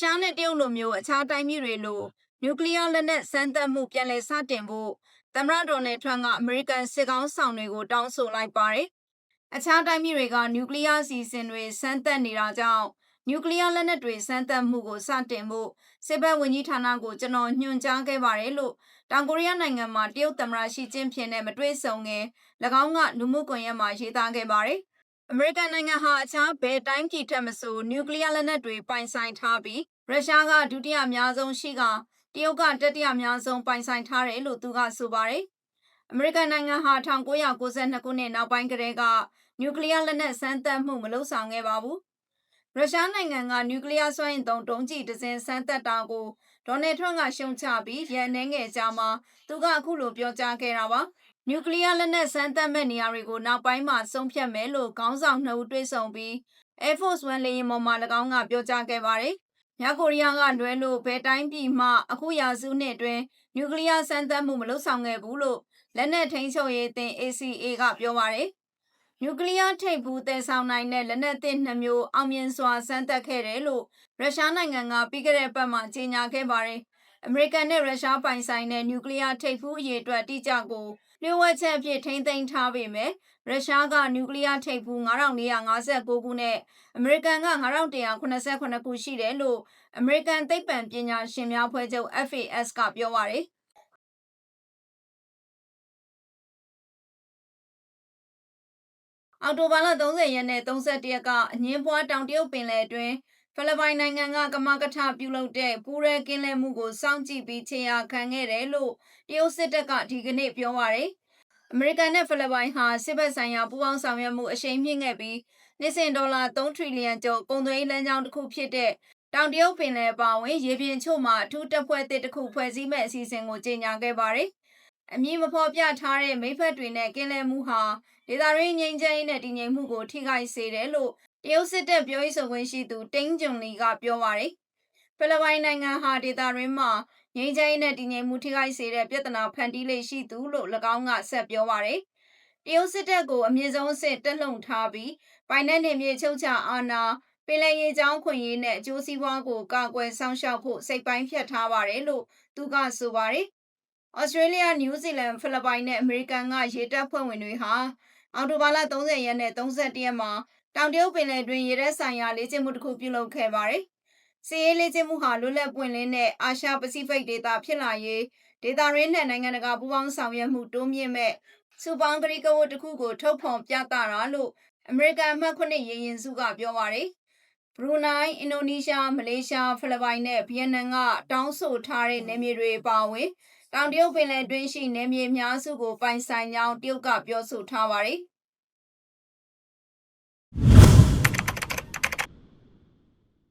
ရှားနဲ့တရုတ်လိုမျိုးအခြားတိုင်းပြည်တွေလိုနျူကလ িয়ার လက်နက်စမ်းသပ်မှုပြန်လည်စတင်ဖို့သမ္မတဒေါ်နယ်ထရန့်ကအမေရိကန်စစ်ကောင်းဆောင်တွေကိုတောင်းဆိုလိုက်ပါတယ်။အခြားတိုင်းပြည်တွေကနျူကလ িয়ার အစီအစဉ်တွေစမ်းသပ်နေတာကြောင့်နျူကလ িয়ার လက်နက်တွေစမ်းသပ်မှုကိုစတင်ဖို့စစ်ဘက်ဝန်ကြီးဌာနကိုကျွန်တော်ညွှန်ကြားခဲ့ပါတယ်လို့တောင်ကိုရီးယားနိုင်ငံမှာတရုတ်သမ္မတရှီကျင်းဖျင်နဲ့မတွေ့ဆုံခင်၎င်းကလူမှုကွန်ရက်မှာရေးသားခဲ့ပါတယ်။ အမေရိကန်နိုင်ငံဟာအခြားဘယ်တိုင်းပြည်ထက်မဆိုနျူကလ িয়ার လက်နက်တွေပိုင်ဆိုင်ထားပြီးရုရှားကဒုတိယအများဆုံးရှိကတရုတ်ကတတိယအများဆုံးပိုင်ဆိုင်ထားတယ်လို့သူကဆိုပါတယ်။အမေရိကန်နိုင်ငံဟာ1992ခုနှစ်နောက်ပိုင်းကတည်းကနျူကလ িয়ার လက်နက်စမ်းသပ်မှုမလုပ်ဆောင်ခဲ့ပါဘူး။ရုရှားနိုင်ငံကနျူကလ িয়ার စွမ်းအင်သုံးတုံးကြီးဒဇင်စမ်းသပ်တာကိုဒေါ်နယ်ထရန့်ကရှုံချပြီးရန်နှဲငယ်ကြာမှာသူကအခုလိုပြောကြားခဲ့တာပါ။ နျူကလ িয়ার လက်နက်စမ်းသပ်မဲ့နေရာတွေကိုနောက်ပိုင်းမှာဆုံးဖြတ်မယ်လို့ခေါင်းဆောင်နှစ်ဦးတွေ့ဆုံပြီး Air Force One လေယာဉ်ပေါ်မှာ၎င်းကပြောကြားခဲ့ပါတယ်။မြောက်ကိုရီးယားကလွဲလို့ဘယ်တိုင်းပြည်မှအခုရာစုနှစ်အတွင်းနျူကလ িয়ার စမ်းသပ်မှုမလုပ်ဆောင်ခဲ့ဘူးလို့လက်နက်ထိန်းချုပ်ရေးအသင်း ACA ကပြောပါတယ်။နျူကလ িয়ার ထိပ်ဘူးတည်ဆောင်နိုင်တဲ့လက်နက်သစ်နှစ်မျိုးအောင်မြင်စွာစမ်းသပ်ခဲ့တယ်လို့ရုရှားနိုင်ငံကပြီးခဲ့တဲ့ပတ်မှာကြေညာခဲ့ပါတယ်။ အမေရိကန်နဲ့ရုရှားပိုင်ဆိုင်တဲ့နျူကလ িয়ার ထိပ်ဘူးအရေးအတွက်တိကျကိုလျှို့ဝှက်ချက်အဖြစ်ထိမ့်သိမ်းထားပေမဲ့ရုရှားကနျူကလ িয়ার ထိပ်ဘူး9459ခုနဲ့အမေရိကန်က9189ခုရှိတယ်လို့အမေရိကန်သိပ္ပံပညာရှင်များဖွဲ့ချုပ် FAS ကပြောပါတယ်။အော်တိုဘာလ30ရက်နဲ့31ရက်ကအငင်းပွားတောင်တရုတ်ပင်လယ်အတွင်း ဖိလစ်ပိုင်နိုင်ငံကကမကထပြုလုပ်တဲ့ပူးရဲကင်းလဲမှုကိုစောင့်ကြည့်ပြီးခြေရာခံခဲ့တယ်လို့တရုတ်စစ်တပ်ကဒီကနေ့ပြောပါရယ်အမေရိကန်နဲ့ဖိလစ်ပိုင်ဟာစစ်ဘက်ဆိုင်ရာပူးပေါင်းဆောင်ရွက်မှုအရှိန်မြင့်ခဲ့ပြီးနှစ်စဉ်ဒေါ်လာ3ထရီလီယံကျော်ကုန်သွယ်ရေးလမ်းကြောင်းတစ်ခုဖြစ်တဲ့တောင်တရုတ်ပင်လယ်ပါဝင်ရေပြင်ချို့မှာအထူးတပ်ဖွဲ့တစ်ခုဖွဲ့စည်းမဲ့အစီအစဉ်ကိုကြေညာခဲ့ပါတယ်။အမည်မဖော်ပြထားတဲ့မိဖက်တွေနဲ့ကင်းလဲမှုဟာဒေသရင်းငြိမ်းချမ်းရေးနဲ့တည်ငြိမ်မှုကိုထိခိုက်စေတယ်လို့ တရုတ်စစ်တပ်ပြောရေးဆိုခွင့်ရှိသူတင်းဂျုံလီကပြောပါတယ်။ဖိလစ်ပိုင်နိုင်ငံဟာဒေသရင်းမှာငြိမ်းချမ်းရေးနဲ့တည်ငြိမ်မှုထိခိုက်စေတဲ့ပြဿနာဖန်တီးလေးရှိသူလို့၎င်းကဆက်ပြောပါတယ်။တရုတ်စစ်တပ်ကိုအမြင့်ဆုံးအဆင့်တက်လှုံထားပြီးပိုင်နယ်နေမြေချုပ်ချအာဏာပင်လယ်ရေကြောင်းခွင့်ရေးနဲ့အကျိုးစီးပွားကိုကာကွယ်ဆောင်ရှောက်ဖို့စိတ်ပိုင်းဖြတ်ထားပါတယ်လို့သူကဆိုပါတယ်။ဩစတြေးလျ၊နယူးဇီလန်၊ဖိလစ်ပိုင်နဲ့အမေရိကန်ကရေတပ်ဖွဲ့ဝင်တွေဟာအော်တိုဘာလ30ရက်နဲ့31ရက်မှာ တောင်တရုတ်ပင်လယ်တွင်ရေတပ်ဆိုင်ရာလေ့ကျင့်မှုတစ်ခုပြုလုပ်ခဲ့ပါတယ်။စီးရေးလေ့ကျင့်မှုဟာလွတ်လပ်ပွင့်လင်းတဲ့အာရှပစိဖိတ်ဒေသဖြစ်လာရေးဒေသရင်းနဲ့နိုင်ငံတကာပူးပေါင်းဆောင်ရွက်မှုတိုးမြင့်မဲ့စူပေါင်းကတိကဝတ်တစ်ခုကိုထုတ်ဖော်ပြသတာလို့အမေရိကန်အမှတ်9ရေရင်စုကပြောပါတယ်။ဘရူနိုင်း၊အင်ဒိုနီးရှား၊မလေးရှား၊ဖိလစ်ပိုင်နဲ့ဗီယက်နမ်ကတောင်းဆိုထားတဲ့နယ်မြေတွေပါဝင်တောင်တရုတ်ပင်လယ်တွင်းရှိနယ်မြေများစုကိုပိုင်ဆိုင်ကြောင်းတရုတ်ကပြောဆိုထားပါတယ်။